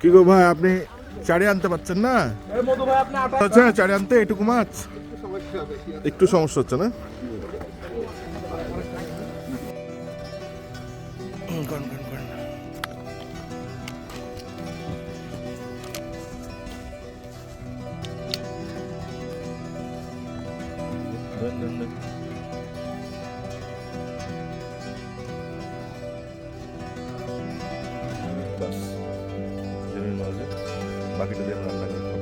কি গো ভাই আপনি চারে আনতে পারছেন না? আচ্ছা চারে আনতে এটুকু মাছ। একটু সমস্যা হচ্ছে না? হুম, করেন, বাকিটা দিয়ে রান্না করে খাব।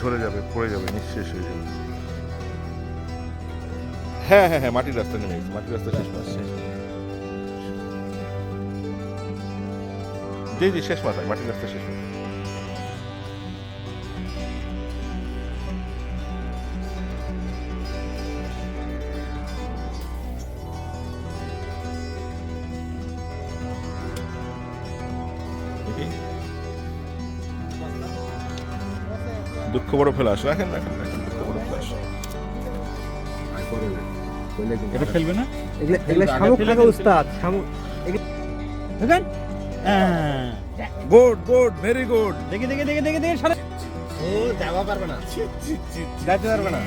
ঝরে যাবে, পড়ে যাবে, নিঃশেষ হয়ে যাবে। হ্যাঁ হ্যাঁ হ্যাঁ মাটির রাস্তা নেমে গেছে, মাটির রাস্তা শেষ মাস শেষ জি শেষ মাথায়, মাটির রাস্তা শেষ মাথায় দুঃখ বড় ফেলাস রাখেন রাখেন রাখেন দুঃখ বড় ফেলাস এটা ফেলবে না? এগুলো এগুলো শামুক থাকে উস্তাদ শামুক দেখেন? হ্যাঁ। গুড গুড ভেরি গুড দেখি দেখি দেখি দেখি দেখি সারা ও যাওয়া পারবে না। যাইতে পারবে না।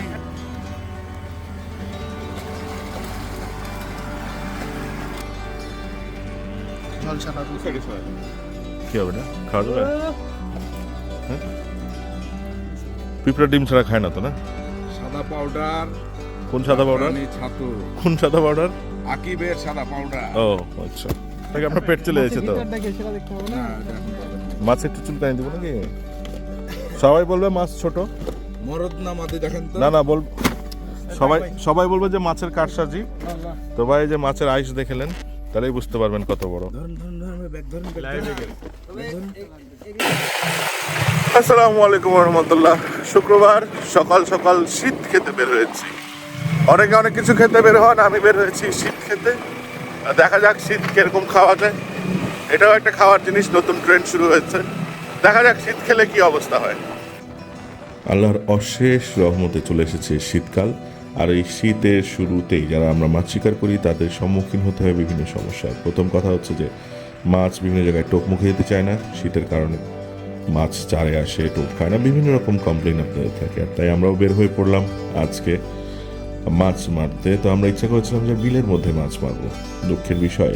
জল ছাড়া কি হবে না খাওয়া হ্যাঁ? পিঁপড়া ডিম ছাড়া খায় না তো না? সাদা পাউডার কোন সাদা পাউডার ছাতু। কোন সাদা পাউডার আকিবের সাদা পাউডার ও আচ্ছা। তাকে আপনার পেট চলে যাচ্ছে তো। মাছ একটু চুলকানি দিব নাকি? সবাই বলবে মাছ ছোট? মরদ না মাদি দেখেন তো? না না বল সবাই সবাই বলবে যে মাছের কারসাজি। তো ভাই যে মাছের আইস দেখেলেন তাহলেই বুঝতে পারবেন কত বড়। আসসালামু আলাইকুম রহমতুল্লাহ শুক্রবার, সকাল সকাল শীত খেতে বের হয়েছি। অনেকে অনেক কিছু খেতে বের হন, আমি বের হয়েছি শীত খেতে। দেখা যাক শীত কীরকম খাওয়া যায়। এটাও একটা খাওয়ার জিনিস, নতুন ট্রেন্ড শুরু হয়েছে। দেখা যাক শীত খেলে কি অবস্থা হয়। আল্লাহর অশেষ রহমতে চলে এসেছে শীতকাল। আর এই শীতের শুরুতেই যারা আমরা মাছ শিকার করি, তাদের সম্মুখীন হতে হয় বিভিন্ন সমস্যার। প্রথম কথা হচ্ছে যে মাছ বিভিন্ন জায়গায় টোপ মুখে যেতে চায় না, শীতের কারণে। মাছ চারে আসে, টোপ খায় না, বিভিন্ন রকম কমপ্লেন আপনাদের থাকে। আর তাই আমরাও বের হয়ে পড়লাম আজকে মাছ মারতে। তো আমরা ইচ্ছা করেছিলাম যে বিলের মধ্যে মাছ মারবো। দুঃখের বিষয়,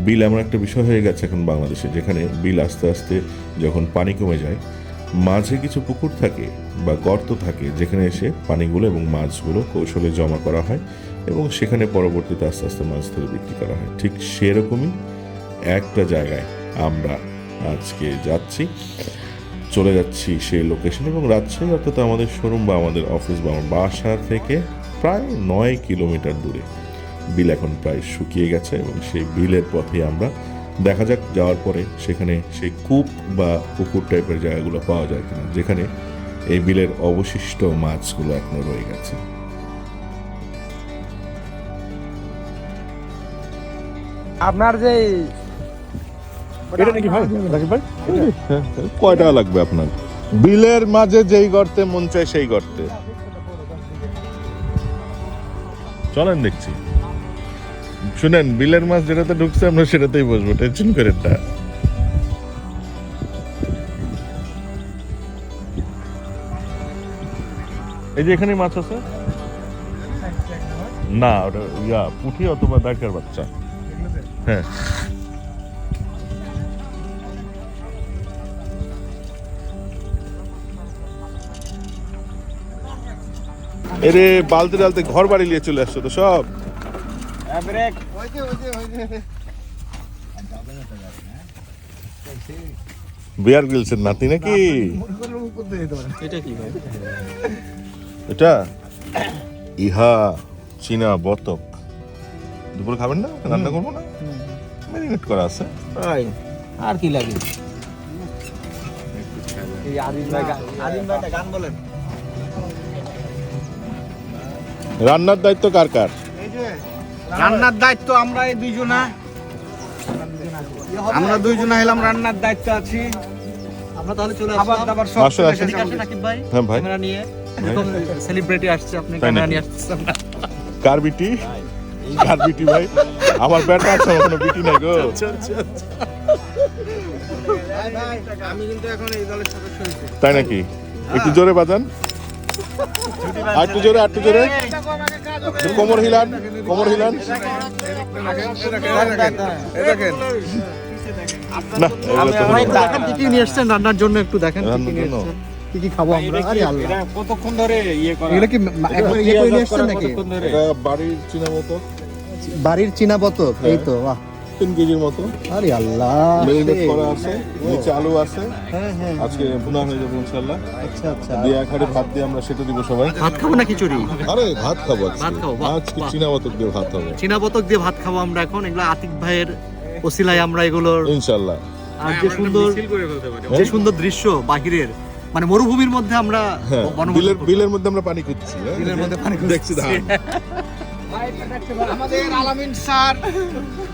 বিল এমন একটা বিষয় হয়ে গেছে এখন বাংলাদেশে, যেখানে বিল আস্তে আস্তে যখন পানি কমে যায়, মাঝে কিছু পুকুর থাকে বা গর্ত থাকে, যেখানে এসে পানিগুলো এবং মাছগুলো কৌশলে জমা করা হয় এবং সেখানে পরবর্তীতে আস্তে আস্তে মাছ ধরে বিক্রি করা হয়। ঠিক সেরকমই একটা জায়গায় আমরা আজকে যাচ্ছি। চলে যাচ্ছি সেই লোকেশন এবং রাজশাহী অর্থাৎ আমাদের শোরুম বা আমাদের অফিস বা আমার বাসা থেকে প্রায় নয় কিলোমিটার দূরে। বিল এখন প্রায় শুকিয়ে গেছে এবং সেই বিলের পথে আমরা দেখা যাক যাওয়ার পরে সেখানে সেই কূপ বা পুকুর টাইপের জায়গাগুলো পাওয়া যায় কিনা, যেখানে এই বিলের অবশিষ্ট মাছগুলো এখনও রয়ে গেছে। আপনার যে এটা নাকি ভাই রাকিব ভাই? কয় টাকা লাগবে আপনার? বিলের মাঝে যেই গর্তে মন চায় সেই গর্তে। চলেন দেখছি। শুনেন, বিলের মাছ যেটাতে ঢুকছে, আমরা সেটাতেই বসবো। টেনশন করেন না। এই যে এখানে মাছ আছে? না, ওটা ইয়া, পুঁটি অথবা দাঁড়কার বাচ্চা। হ্যাঁ। এরে বালতি ডালতে ঘর বাড়ি নিয়ে চলে আসছো তো সব। ব্রেক বিয়ার গ্রিলসের নাতি নাকি? এটা? কি ভাই এটা ইহা চীনা বতক। দুপুরে খাবেন না? রান্না করব না? ম্যারিনেট করা আছে। আর কি লাগে? আদিম ভাই গান বলেন। রান্নার দায়িত্ব কার কার? রান্নার দায়িত্ব আমরা এই দুইজনা। আমরা দুইজনা হলাম রান্নার দায়িত্ব আছি। আমরা তাহলে চলে আসলাম। দাবার সব। এসেছে এদিকে আসেন নাকিব ভাই? হ্যাঁ ভাই। ক্যামেরা নিয়ে। সেলিব্রিটি আসছে আপনি ক্যামেরা নিয়ে আসছেন। কার বিটি? কার বিটি ভাই? আমার ব্যাটা আছে আমার কোনো বিটি নাই গো। আমি কিন্তু এখন এই দলের সদস্য হয়েছি। তাই নাকি? একটু জোরে বাজান। আর একটু জোরে আর একটু জোরে। কোমর হিলান কোমর হিলান। রান্নার জন্য একটু দেখেন কি কি খাব আমরা? আরে আল্লাহ। কতক্ষণ ধরে ইয়ে করা? এগুলো কি মা- ইয়ে করে নিয়ে এসেছেন নাকি? কতক্ষণ ধরে? এটা বাড়ির চিনা মতো বাড়ির চীনা বতক এই তো বাহ। তিন কেজির মতো। আরে আল্লাহ। মেরিনেট করা আছে নিচে আলু আছে। হ্যাঁ হ্যাঁ। আজকে ভুনা হয়ে যাবে ইনশাল্লাহ আচ্ছা আচ্ছা। দিয়ে এক ভাত দিয়ে আমরা সেটা দিব সবাই। ভাত খাব না খিচুড়ি? আরে ভাত খাব ভাত খাব, আজকে দিয়ে ভাত হবে? চীনা বতক দিয়ে ভাত খাব আমরা এখন। এগুলো আতিক ভাইয়ের ওসিলায় আমরা এগুলোর ইনশাল্লাহ আর যে সুন্দর যে সুন্দর দৃশ্য বাহিরের মানে মরুভূমির মধ্যে আমরা হ্যাঁ বিলের বিলের মধ্যে আমরা পানি খুঁজছি? বিলের মধ্যে পানি দেখছি আমাদের আলামিন স্যার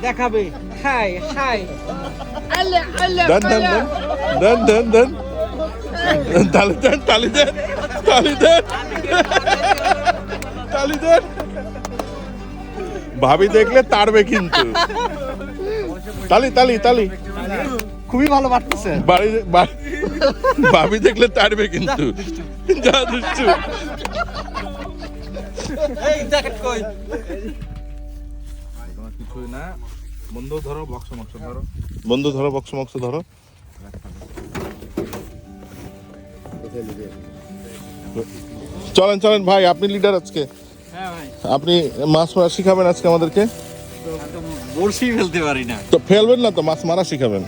দেখাবে। Hi hi. দেন দেন দেন দেন দেন দেন। তালি দেন তালি দেন তালি দেন। তালি দেন। ভাবি দেখলে তারবে কিন্তু। তালি তালি তালি। খুবই ভালো বাড়তেছে। বাড়ি বাড়ি- ভাবি দেখলে তারবে কিন্তু। যা দুষ্টু। এই জ্যাকেট কই। তোমার কিছুই না? বন্ধু ধরো বক্স মক্স ধরো। বন্ধু ধরো বক্স মক্স ধরো। চলেন চলেন ভাই আপনি লিডার আজকে। হ্যাঁ আপনি মাছ মারা শিখাবেন আজকে আমাদেরকে? বড়শি ফেলতে পারি না। তো ফেলবেন না তো মাছ মারা শিখাবেন।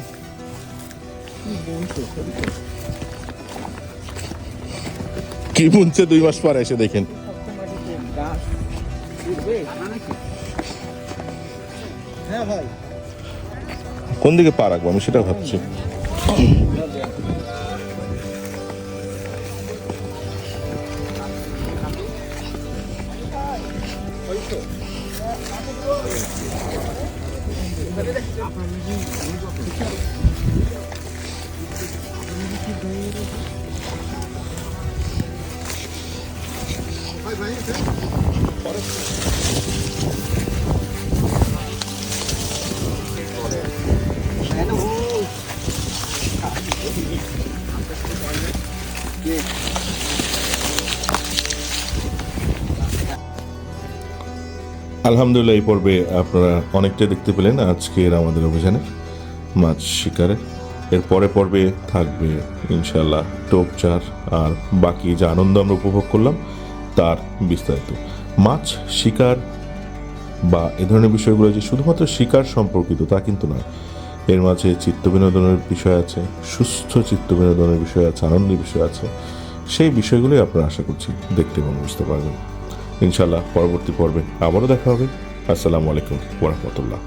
কি বুনছে দুই মাস পরে এসে দেখেন। কোন দিকে পা রাখব? আমি সেটা ভাবছি। আলহামদুলিল্লাহ, এই পর্বে আপনারা অনেকটাই দেখতে পেলেন আজকের আমাদের অভিযানের মাছ শিকারের এর পরে পর্বে থাকবে ইনশাল্লাহ টোপ চার আর বাকি যে আনন্দ আমরা উপভোগ করলাম তার বিস্তারিত। মাছ শিকার বা এ ধরনের বিষয়গুলো যে শুধুমাত্র শিকার সম্পর্কিত তা কিন্তু নয়, এর মাঝে চিত্ত বিনোদনের বিষয় আছে, সুস্থ চিত্ত বিনোদনের বিষয় আছে, আনন্দের বিষয় আছে, সেই বিষয়গুলোই আপনারা আশা করছি দেখতে এবং বুঝতে পারবেন। ইনশাল্লাহ পরবর্তী পর্বে আবারও দেখা হবে। আসসালামু আলাইকুম ওরহমতুল্লাহ